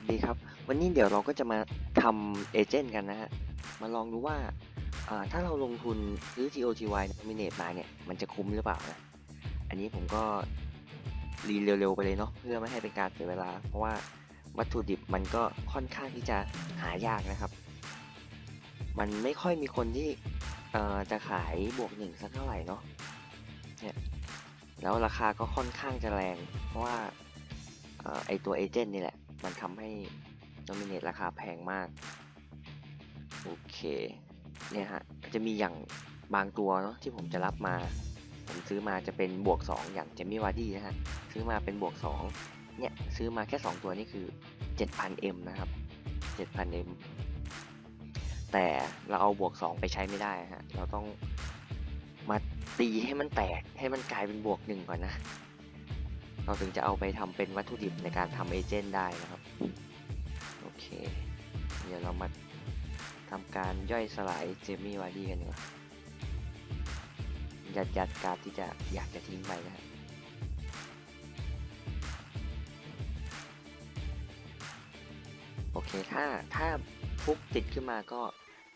วัสดีครับ วันนี้เดี๋ยวเราก็จะมาทำเอเจนต์กันนะฮะ มาลองดูว่าถ้าเราลงทุนซื้อ TOTY Dominate มาเนี่ย มันจะคุ้มหรือเปล่านะ อันนี้ผมก็รีเร็วๆไปเลยเนาะเพื่อไม่ให้เป็นการเสียเวลา เพราะว่าวัตถุดิบมันก็ค่อนข้างที่จะหายากนะครับ มันไม่ค่อยมีคนที่จะขายบวกหนึ่งสักเท่าไหร่เนาะเนี่ยแล้วราคาก็ค่อนข้างจะแรง เพราะว่าออไอตัวเอเจนต์นี่แหละ มันทำให้ Dominate ราคาแพงมาก โอเค เนี่ยฮะ จะมีอย่างบางตัวเนาะที่ผมจะรับมา ผมซื้อมาจะเป็นบวก 2 อย่างเจมี่วาร์ดี้นะฮะ ซื้อมาเป็นบวก 2 เนี่ย ซื้อมาแค่ 2 ตัวนี่คือ 7,000M นะครับ 7,000M แต่เราเอาบวก 2 ไปใช้ไม่ได้ฮะ เราต้องมาตีให้มันแตกให้มันกลายเป็นบวก 1 ก่อนนะ เราถึงจะเอาไปทำเป็นวัตถุดิบในการทำเอเจนต์ได้นะครับ โอเค เดี๋ยวเรามาทำการย่อยสลายเจมี่วาร์ดี้กันดีกว่ายัดยัดการที่จะอยากจะทิ้งไปนะโอเค ถ้าถ้าฟุกติดขึ้นมาก็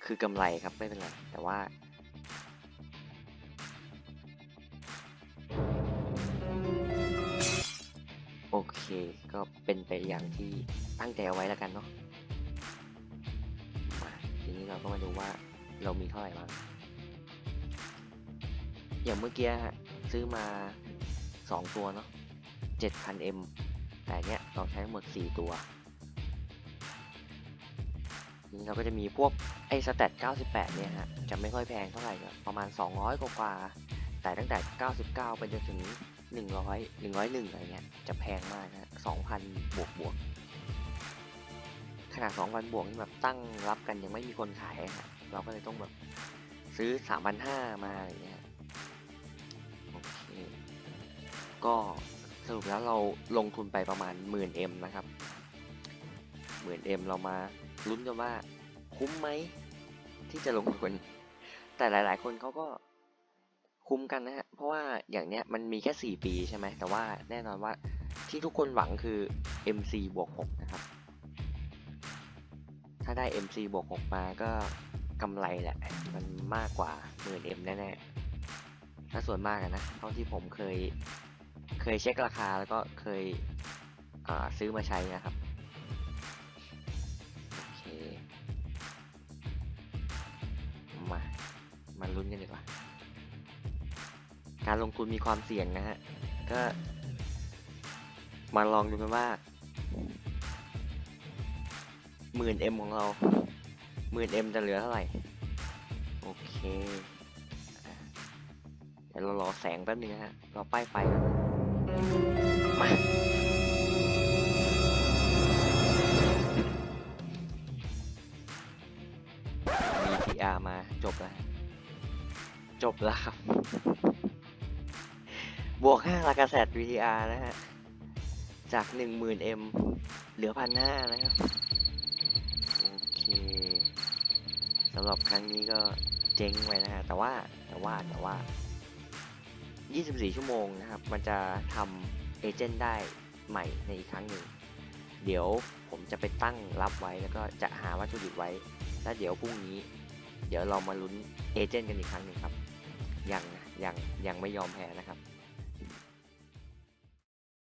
คือกำไรครับไม่เป็นไร แต่ว่า โอเค ก็เป็นไปอย่างที่ตั้งใจเอาไว้แล้วกันเนาะทีนี้เราก็มาดูว่าเรามีเท่าไหร่บ้าง อย่างเมื่อกี้ฮะซื้อมา 2 ตัวเนาะ 7,000M แต่เนี้ยเราใช้ทั้งหมด 4 ตัวทีนี้เราก็จะมีพวกไอ้สแตท98 เนี่ยฮะ จะไม่ค่อยแพงเท่าไหร่ก็ประมาณ 200 กว่า แต่ตั้งแต่ 99 ไปจนถึง 100 101อะไรเงี้ยจะแพงมากนะฮะ2,000บวกบวกขนาด2,000บวกนี่แบบตั้งรับกันยังไม่มีคนขายฮะเราก็เลยต้องแบบซื้อ3,500มาอะไรเงี้ยโอเคก็สรุปแล้วเราลงทุนไปประมาณ 10,000M นะครับ 10,000M เรามาลุ้นกันว่าคุ้มไหมที่จะลงทุนแต่หลาย ๆ คนเขาก็ คุ้มกันนะฮะ เพราะว่าอย่างเนี้ยมันมีแค่ 4 ปีใช่ไหม แต่ว่าแน่นอนว่าที่ทุกคนหวังคือ MC บวก6นะครับ ถ้าได้ MC บวก6มาก็กำไรแหละ มันมากกว่า 10,000M แน่ๆ ถ้าส่วนมากนะ เท่าที่ผมเคยเคยเช็คราคาแล้วก็เคยซื้อมาใช้นะครับมา มาลุ้นกันดีกว่า การลงทุนมีความเสี่ยงนะฮะ ก็มาลองดูกันว่าหมื่นเอ็มของเราหมื่นเอ็มจะเหลือเท่าไหร่ โอเคอ่เดี๋ยวเรารอแสงแป๊บนึงนะฮะรอป้ายไฟก่อนมา VTR มาจบแล้วจบแล้วครับ บวก5ราคาแสด VTR นะฮะ จาก 10,000M เหลือพันห้านะครับ โอเคสำหรับครั้งนี้ก็เจ๊งไปนะฮะ แต่ว่าแต่ว่าแต่ว่า 24 ชั่วโมงนะครับ มันจะทำเอเจนต์ได้ใหม่ในอีกครั้งหนึ่ง เดี๋ยวผมจะไปตั้งรับไว้แล้วก็จะหาวัตถุดิบไว้ แล้วเดี๋ยวพรุ่งนี้ เดี๋ยวเรามาลุ้นเอเจนต์กันอีกครั้งหนึ่งครับ ยังนะยังยังไม่ยอมแพ้นะครับ